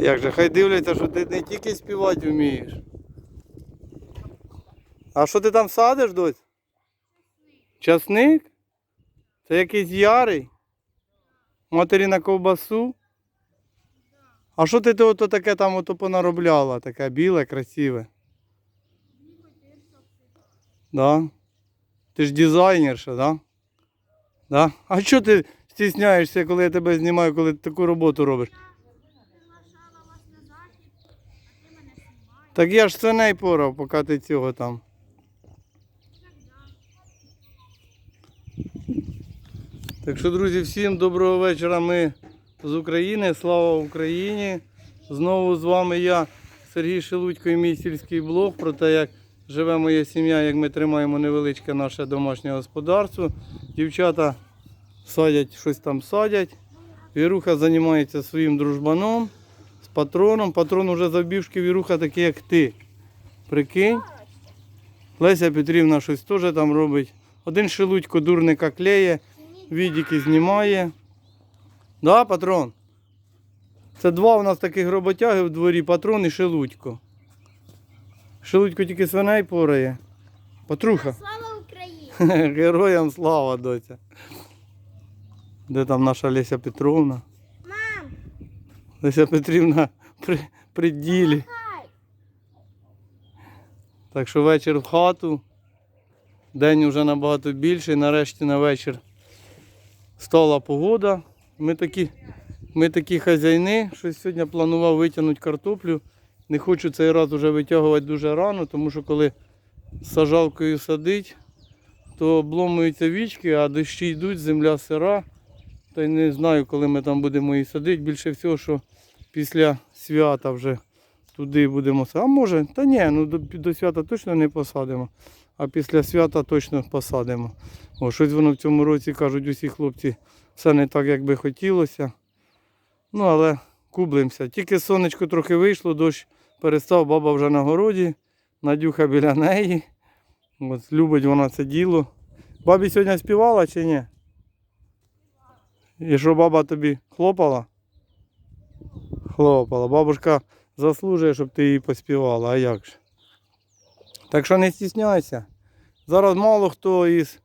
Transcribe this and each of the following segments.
Як же, хай дивляться, що ти не тільки співати вмієш. А що ти там садиш, дось? Часник? Це якийсь ярий? Матері на ковбасу? А що ти то, то таке там ото понаробляла? Таке біле, красиве. Да? Ти ж дизайнерша, да? Да? А що ти стісняєшся, коли я тебе знімаю, коли ти таку роботу робиш? приглашала вас на захід, а ти мене знімаєш. Так я ж свиней порав, поки ти цього там. Так що, друзі, всім доброго вечора. Ми з України. Слава Україні! Знову з вами я, Сергій Шелудько і мій сільський блог про те, як живе моя сім'я, як ми тримаємо невеличке наше домашнє господарство. Дівчата садять, щось там садять. Віруха займається своїм дружбаном патроном. Патрон уже завбівшки Віруха такий, як ти. Прикинь. Леся Петрівна щось теж там робить. Один шелудько дурника клеє, відіки знімає. Да, патрон? Це два у нас таких роботяги в дворі, патрон і шелудько. Шелудько тільки свиней порає. Патруха. Слава Україні! Героям слава, доця. Де там наша Леся Петровна? Леся Петрівна при, при ділі. Так що вечір в хату. День вже набагато більший. Нарешті на вечір стала погода. Ми такі, ми такі хазяйни, що сьогодні планував витягнути картоплю. Не хочу цей раз вже витягувати дуже рано, тому що коли сажалкою садить, то обломуються вічки, а дощі йдуть, земля сира. Та й не знаю, коли ми там будемо її садити. Більше всього, що після свята вже туди будемо. А може, та ні, ну до, до свята точно не посадимо, а після свята точно посадимо. О, щось воно в цьому році кажуть усі хлопці, все не так, як би хотілося. Ну, але кублимося. Тільки сонечко трохи вийшло, дощ перестав, баба вже на городі, Надюха біля неї. От, любить вона це діло. Бабі сьогодні співала чи ні? І що баба тобі хлопала? Хлопала. Бабушка заслужує, щоб ти її поспівала, а як же. Так що не стісняйся. Зараз мало хто із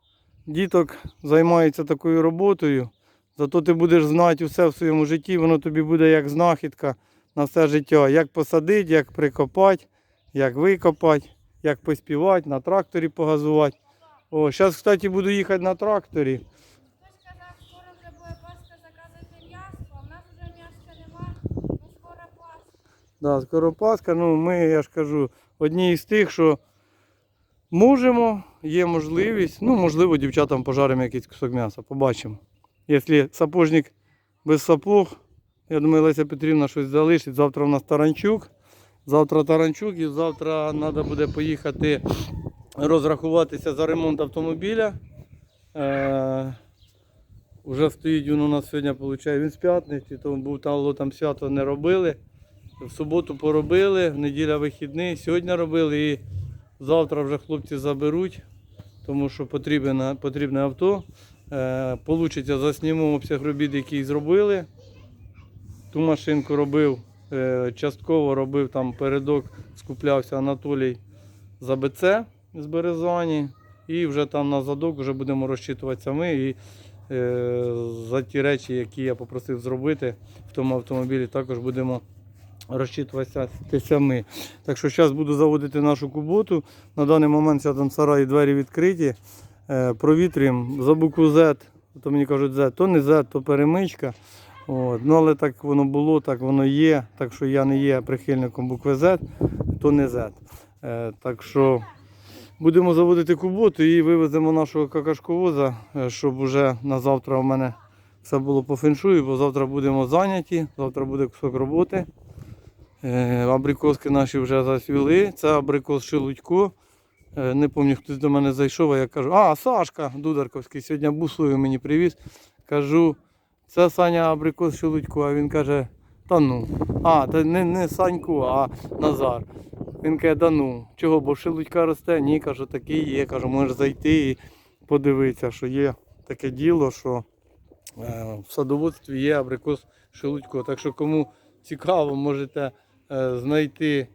діток займається такою роботою. Зато ти будеш знати все в своєму житті, воно тобі буде як знахідка на все життя. Як посадити, як прикопати, як викопати, як поспівати, на тракторі погазувати. О, зараз, кстати, буду їхати на тракторі. Хтось сказав, скоро вже буде Пасха, заказуйте м'ясо, а в нас вже м'яска нема, ну скоро Пасха. Да, скоропаска, ну ми, я ж кажу, одні із тих, що можемо, є можливість. Ну, можливо, дівчатам пожаримо якийсь кусок м'яса, побачимо. Якщо сапожник без сапог, я думаю, Леся Петрівна щось залишить. Завтра у нас таранчук. Завтра таранчук і завтра треба буде поїхати розрахуватися за ремонт автомобіля. Е, Уже стоїть він у нас сьогодні, виходить, він з п'ятниці, тому був там, там свято не робили. В суботу поробили, в неділя вихідний, сьогодні робили і завтра вже хлопці заберуть, тому що потрібне, потрібне авто. Е, Получиться, заснімемо обсяг робіт, який зробили. Ту машинку робив, е, частково робив там передок, скуплявся Анатолій за БЦ з Березані. І вже там на задок вже будемо розчитуватися ми. І е, за ті речі, які я попросив зробити в тому автомобілі, також будемо розчитуватися. Так що зараз буду заводити нашу куботу. На даний момент там сараї двері відкриті. Е, провітрюємо за букву Z, то мені кажуть Z, то не Z, то перемичка. От. Ну, але так воно було, так воно є. Так що я не є прихильником букви Z, то не Z. Е, так що будемо заводити куботу і вивеземо нашого какашковоза, е, щоб вже на завтра у мене все було по феншую, бо завтра будемо зайняті, завтра буде кусок роботи. Е, Абрикоски наші вже засвіли. Це абрикос Шелудько. Е, Не пам'ятаю, хтось до мене зайшов, а я кажу, а, Сашка Дударковський сьогодні бусою мені привіз. Кажу, це Саня абрикос Шелудько, а він каже, та ну. А, це не, не Санько, а Назар. Він каже, да ну, чого, бо Шелудька росте? Ні, кажу, такий є. Кажу, можеш зайти і подивитися, що є таке діло, що е, в садоводстві є абрикос Шелудько. Так що кому цікаво, можете знайти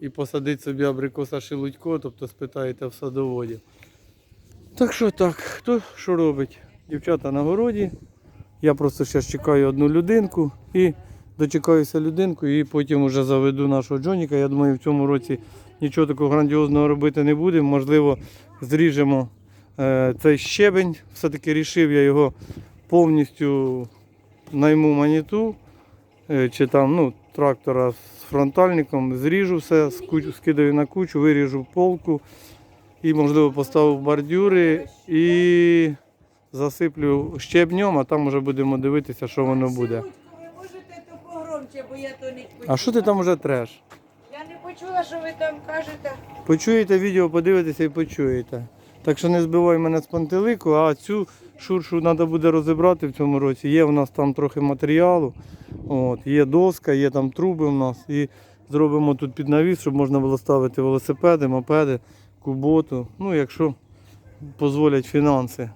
і посадити собі абрикоса шелудько, тобто спитаєте в садоводі. Так що так, хто що робить? Дівчата на городі. Я просто зараз чекаю одну людинку і дочекаюся людинку, і потім вже заведу нашого Джоніка. Я думаю, в цьому році нічого такого грандіозного робити не будемо. Можливо, зріжемо е, цей щебень. Все-таки рішив я його повністю найму маніту е, чи там ну, трактора з фронтальником, зріжу все, скидаю на кучу, виріжу полку і, можливо, поставив бордюри і засиплю щебнем, а там вже будемо дивитися, що воно буде. Ви можете то погромче, бо я то не почула. А що ти там уже треш? Я не почула, що ви там кажете. Почуєте відео, подивитеся і почуєте. Так що не збивай мене з пантелику, а цю шуршу треба буде розібрати в цьому році. Є в нас там трохи матеріалу, от, є доска, є там труби в нас. І зробимо тут під навіс, щоб можна було ставити велосипеди, мопеди, куботу. Ну, якщо дозволять фінанси,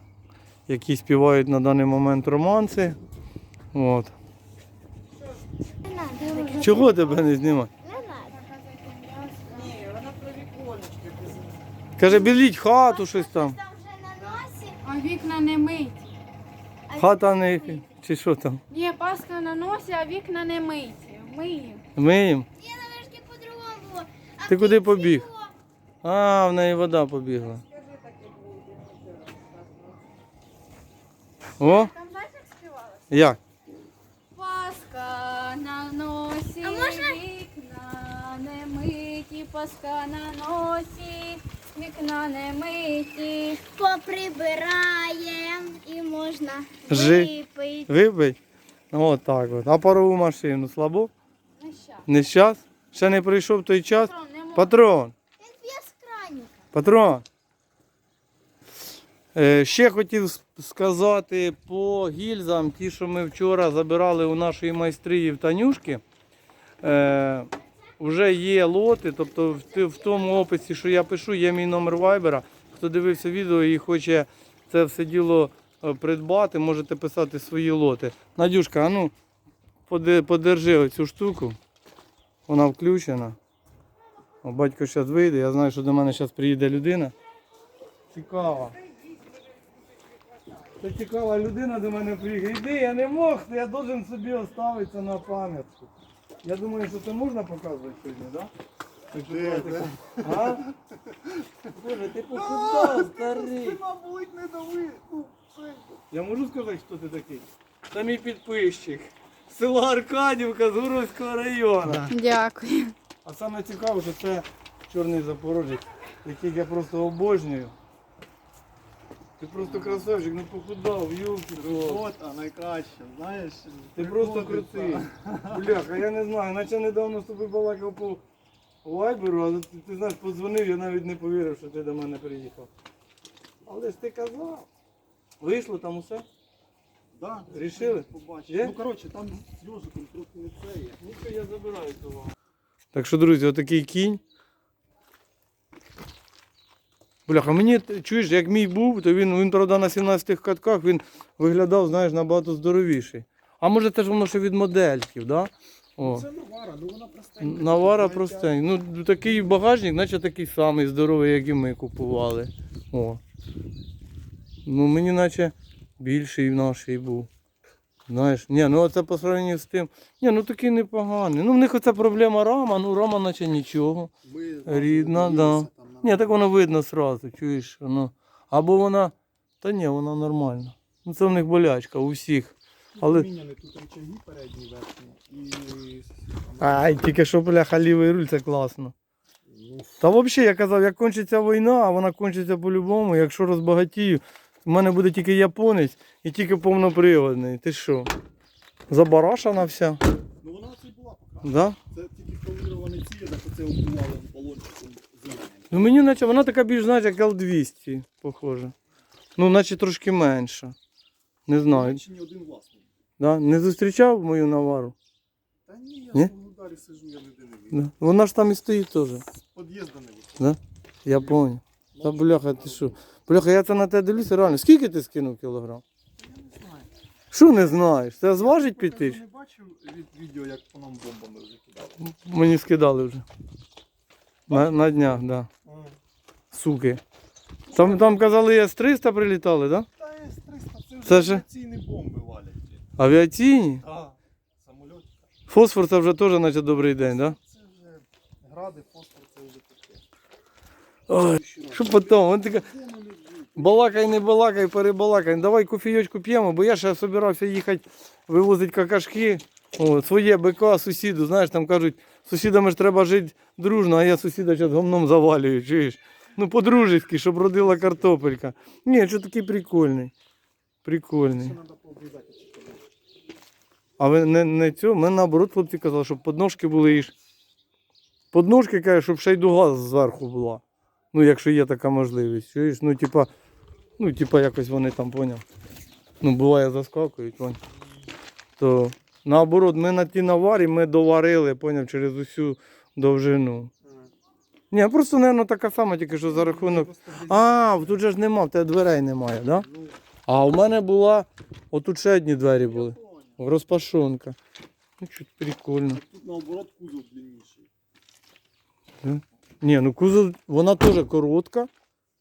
які співають на даний момент романси. От. Чого тебе не знімати? Каже, біліть хату, щось там. А вікна не миті. Хата не чи що там? Є паска на носі, а вікна не миті. Миємо. Миєм. Я наверное по-другому. А Ти куди побіг? А, в неї вода побігла. О, Там знаєш, як співалося? як? Паска на носі, А можна? вікна не миті, паска на носі, вікна не миті. Поприбираєм і можна Жи- випити. Вибить? О, так от. А парову машину слабо? Щас. Не час? Ще не прийшов той час? Патрон не можна. Патрон. Він п'є з краніка. Патрон. Е, ще хотів сказати по гільзам, ті, що ми вчора забирали у нашої майстрії в Танюшки. Е, вже є лоти, тобто в, тому описі, що я пишу, є мій номер вайбера. Хто дивився відео і хоче це все діло е, придбати, можете писати свої лоти. Надюшка, а ну, подержи цю штуку. Вона включена. О, батько зараз вийде, я знаю, що до мене зараз приїде людина. Цікава. Це цікава людина до мене приїхала. Іди, я не мог, я должен собі оставитися на пам'ятку. Я думаю, що це можна показувати сьогодні, так? Да? А? Боже, ти похудав, старий. мабуть, не дави. Ну, Я можу сказати, хто ти такий? Це мій підписчик. Село Аркадівка з Гуровського району. Дякую. А саме цікаве, що це чорний запорожець, який я просто обожнюю. Ти просто красавчик, ну похудав, юлки. Фото найкраще, знаєш. Ти просто крутий. Бляха, я не знаю, наче недавно з тобою балакав по вайберу, але ти, ти знаєш, подзвонив, я навіть не повірив, що ти до мене приїхав. Але ж ти казав. Вийшло там усе? Да, Рішили? Побачиш. Є? Ну, коротше, там з йожиком трохи не це є. Ну що я забираю цього. Так що, друзі, отакий кінь. Бляха, мені чуєш, як мій був, то він, він правда, на 17 катках він виглядав, знаєш, набагато здоровіший. А може це ж воно ще від модельків, да? О. Це навара, ну вона простенька. Навара Навіть простенький. Ну, такий багажник, наче такий самий здоровий, як і ми купували. О. Ну, мені наче більший наший був. Знаєш, ні, ну це по сравненню з тим. Ні, ну такий непоганий. Ну в них оця проблема рама, ну рама наче нічого. Ми Рідна, да. Ні, так воно видно одразу, чуєш, воно. Або вона. Та ні, вона нормальна. Ну це в них болячка у всіх. Але. Поміняні тут рычаги передні верхні. І... Ай, тільки що, бляха, лівий руль, це класно. Ну, Та взагалі, я казав, як кончиться війна, а вона кончиться по-любому, якщо розбагатію, в мене буде тільки японець і тільки повноприводний. Ти що? Забарашана вся? ну вона це й була покрасна. Да? Це тільки полірований ціль, так оце оббивали балончиком. Ну мені наче вона така більш, знаєш, як Л-200, похоже. Ну, наче трошки менша. Не знаю. Чи ні один власний. Да? Не зустрічав мою навару? Та ні, я Ні? в ударі сижу, я ніде не вийду. Да. Вона ж там і стоїть теж. З під'їзду не вийду. Да? Я понял. Та бляха, ти що? Бляха, я це на тебе дивлюся реально. Скільки ти скинув кілограм? Я не знаю. Що не знаєш? Це зважить піти? Ти не бачив від відео, як по нам бомбами вже кидали? Мені скидали вже. На, на днях, так. Да. Суки. Там, там казали, С-300 прилітали, так? Да? Та С-300 це вже авіаційні бомби валять. Авіаційні? Так. Фосфор це вже теж наче добрий день, так? Да? Це вже гради, фосфор, це вже таке. Ой, що потім? Він така, балакай, не балакай, перебалакай. Давай кофійочку п'ємо, бо я ще собирався їхати вивозити какашки. О, своє БК сусіду, знаєш, там кажуть, сусідами ж треба жити дружно, а я сусіда зараз гомном завалюю, чуєш? Ну, по-дружески, щоб родила картопелька. Ні, що такий прикольний. Прикольний. А ви не, не цього, ми наоборот, хлопці казали, щоб подножки були і ж. Подножки каже, щоб ще й дуга зверху була. Ну, якщо є така можливість. Чуєш? Ну, типа, ну, типа, якось вони там поняв. Ну, буває, заскакують, поняв. То наоборот, ми на ті наварі ми доварили, поняв, через усю довжину. Ні, просто, мабуть, така сама, тільки що за рахунок. А, тут же ж нема, в тебе дверей немає, так? Да? Ну, А у мене була, отут ще одні двері були. Розпашонка. Ну, чуть прикольно. Тут наоборот кузов длинніший. Ні, ну кузов, вона теж коротка.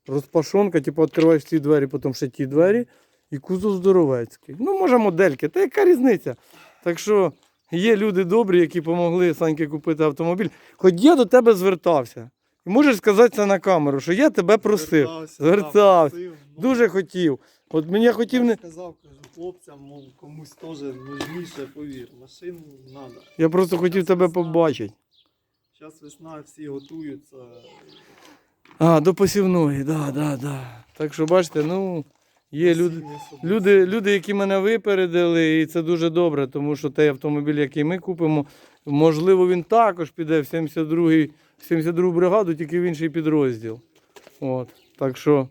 Розпашонка, типу, відкриваєш ці двері, потім ще ті двері. І кузов здоровецький. Ну, може, модельки. Та яка різниця? Так що є люди добрі, які допомогли Саньки купити автомобіль. Хоч я до тебе звертався. І можеш сказати це на камеру, що я тебе просив. Звертався. просив, ну, Дуже хотів. От мені я хотів я не. сказав, кажу, хлопцям, мов, комусь теж нужніше, повір. Машину треба. Я просто хотів тебе побачити. Зараз весна, всі готуються. А, до посівної, да, да, да. Так що бачите, ну, є люди. Люди, люди, які мене випередили, і це дуже добре, тому що той автомобіль, який ми купимо, можливо, він також піде в 72-й, 72 бригаду, тільки в інший підрозділ. От. Так що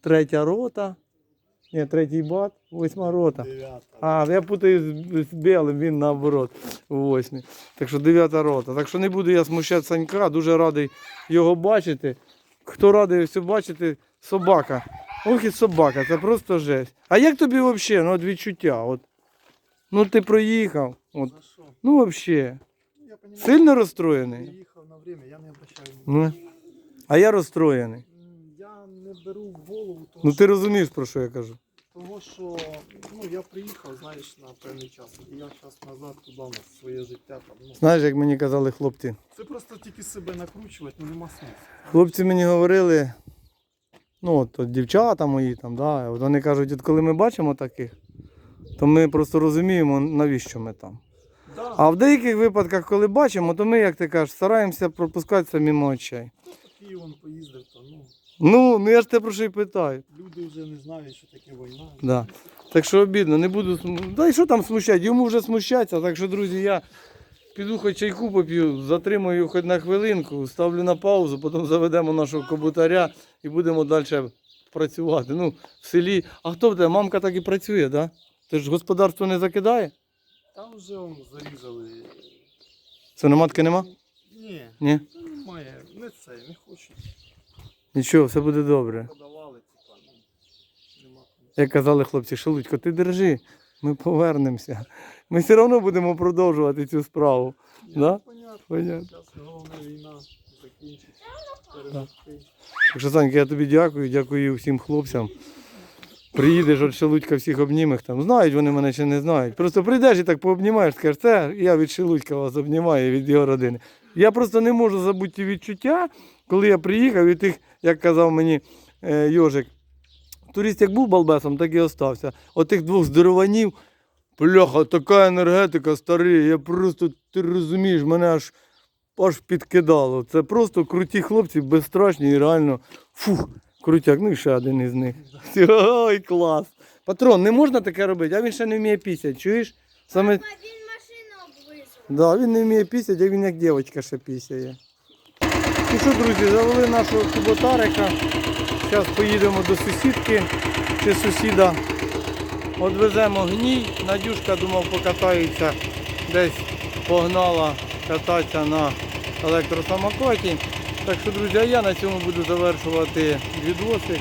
третя рота. Ні, третій бат, восьма рота. Дев'ята. А, я путаю з, з білим, він наоборот, восьмій. Так що дев'ята рота. Так що не буду я смущати Санька, дуже радий його бачити. Хто радий все бачити, собака. Ох і собака, це просто жесть. А як тобі взагалі, ну, от відчуття? От, ну ти проїхав. От, ну взагалі. Ну, Сильно розстроєний? їхав на время, я не обращаю. Ну, а я розстроєний. М, Я не беру в голову того, Ну ти що, розумієш, про що я кажу. того, що ну, я приїхав, знаєш, на певний час. І я зараз назад туди на своє життя. Там, ну, Знаєш, як мені казали хлопці. це просто тільки себе накручувати, ну нема сенсу. Хлопці мені говорили, ну от, от дівчата мої там, да, от вони кажуть, от коли ми бачимо таких, то ми просто розуміємо, навіщо ми там. Да, А в деяких випадках, коли бачимо, то ми, як ти кажеш, стараємося пропускати це мимо очей. хто Київ поїздив, то ну, Ну, ну я ж тебе про що й питаю. люди вже не знають, що таке війна. Да. Так що обідно, не буду. см- Да і що там смущати? Йому вже смущаться. Так що, друзі, я піду хоч чайку поп'ю, затримую хоч на хвилинку, ставлю на паузу, потім заведемо нашого кобутаря і будемо далі працювати. Ну, в селі. А хто в тебе? Мамка так і працює, так? Да? Ти ж господарство не закидає? Там вже он зарізали. Свиноматки нема? Ні, Ні? немає, не це, не хочуть. Нічого, все буде добре. Подавали, типа, ну, нема. Як казали хлопці, Шелудько, ти держи, ми повернемося. Ми все одно будемо продовжувати цю справу. Ні, Да? Понятно. Понятно. Зараз головна війна закінчиться. Перемогти. Так що, Санька, я тобі дякую, дякую всім хлопцям. Приїдеш от Шелудька всіх обнімеш там. Знають вони мене чи не знають. Просто прийдеш і так пообнімаєш, скажеш, це я від Шелудька вас обнімаю від його родини. Я просто не можу забути ті відчуття, коли я приїхав і тих, як казав мені е, Йожик, турист як був балбесом, так і остався. От тих двох здорованів, бляха, така енергетика старий, я просто, ти розумієш, мене аж аж підкидало. Це просто круті хлопці, безстрашні і реально фух, крутяк. Ну і ще один із них. Ой, клас. Патрон, не можна таке робити, а він ще не вміє пісять, чуєш? Саме, Папа, він машину облизав. да, він не вміє пісять, а він як дівчинка ще пісяє. Ну що, друзі, завели нашого куботарика. Зараз поїдемо до сусідки чи сусіда. Одвеземо гній. Надюшка думав покатається, десь погнала кататися на електросамокаті. Так що, друзі, я на цьому буду завершувати відоси.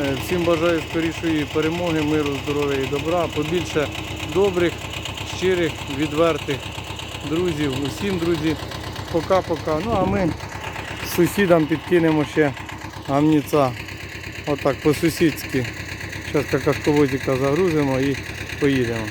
Е, Всім бажаю скорішої перемоги, миру, здоров'я і добра. Побільше добрих, щирих, відвертих друзів. Усім, друзі, пока-пока. Ну а ми сусідам підкинемо ще гамніця. Отак по-сусідськи. Зараз какашковозика загрузимо і поїдемо.